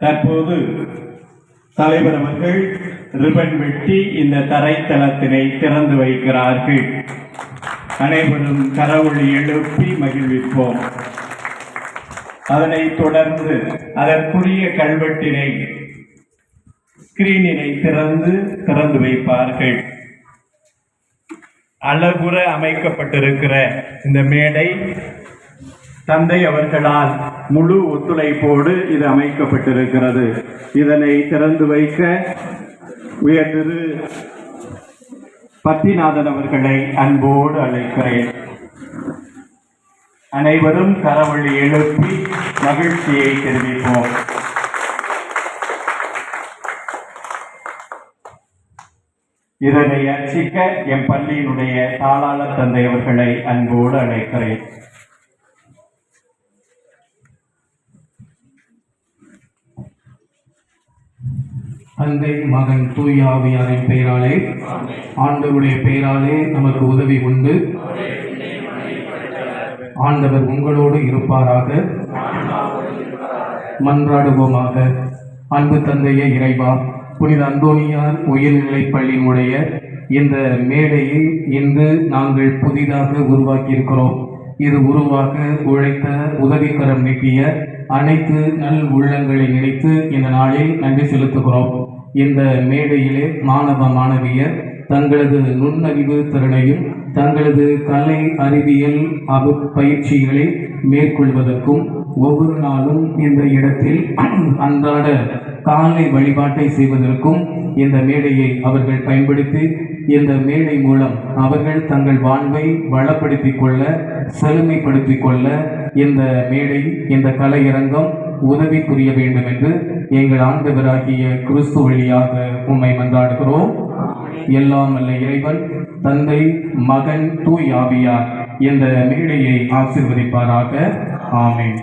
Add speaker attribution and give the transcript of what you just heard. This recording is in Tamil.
Speaker 1: தற்போது தலைவர் அவர்கள் ரிபன் வெட்டி இந்த தரைத்தளத்தினை திறந்து வைக்கிறார்கள். அனைவரும் கரவொளி எழுப்பி மகிழ்விப்போம். அதனைத் தொடர்ந்து அதற்குரிய கல்வெட்டினை ஸ்கிரீனினை திறந்து திறந்து வைப்பார்கள். அழகுற அமைக்கப்பட்டிருக்கிற இந்த மேடை தந்தை அவர்களால் முழு ஒத்துழைப்போடு இது அமைக்கப்பட்டிருக்கிறது. இதனை திறந்து வைக்க உயர் திரு. பத்திநாதன் அவர்களை அன்போடு அழைக்கிறேன். அனைவரும் கரவழி எழுப்பி மகிழ்ச்சியை தெரிவிப்போம். இதனை அர்ச்சிக்க என் பள்ளியினுடைய தாளாள தந்தை அவர்களை அன்போடு அழைக்கிறேன்.
Speaker 2: தந்தை மகன் தூய ஆவியாரின் பெயராலே. ஆண்டவருடைய பெயராலே நமக்கு உதவி உண்டு. ஆண்டவர் உங்களோடு இருப்பாராக. மன்றாடுவோமாக. அன்பு தந்தையே இறைவா புனித அந்தோனியார் உயர்நிலை பள்ளியினுடைய இந்த மேடையை இன்று நாங்கள் புதிதாக உருவாக்கியிருக்கிறோம். இது உருவாக உழைத்த உதவிக்கரம் நீட்டிய அனைத்து நல் உள்ளங்களை நினைத்து இந்த நாளில் நன்றி செலுத்துகிறோம். இந்த மேடையிலே மாணவ மாணவியர் தங்களது நுண்ணறிவு திறனையும் தங்களது கலை அறிவியல் அவு பயிற்சிகளை மேற்கொள்வதற்கும் ஒவ்வொரு நாளும் இந்த இடத்தில் அன்றாட காலை வழிபாட்டை செய்வதற்கும் இந்த மேடையை அவர்கள் பயன்படுத்தி இந்த மேடை மூலம் அவர்கள் தங்கள் வாழ்வை வளப்படுத்திக் கொள்ள செழுமைப்படுத்திக் கொள்ள இந்த மேடை இந்த கலையரங்கம் உதவி புரிய வேண்டும் என்று எங்கள் ஆண்டவராகிய கிறிஸ்து வழியாக உண்மை மன்றாடுகிறோம். எல்லாம் அல்ல இறைவன் தந்தை மகன் தூய் ஆவியார் இந்த மேடையை ஆசீர்வதிப்பாராக. ஆமேன்.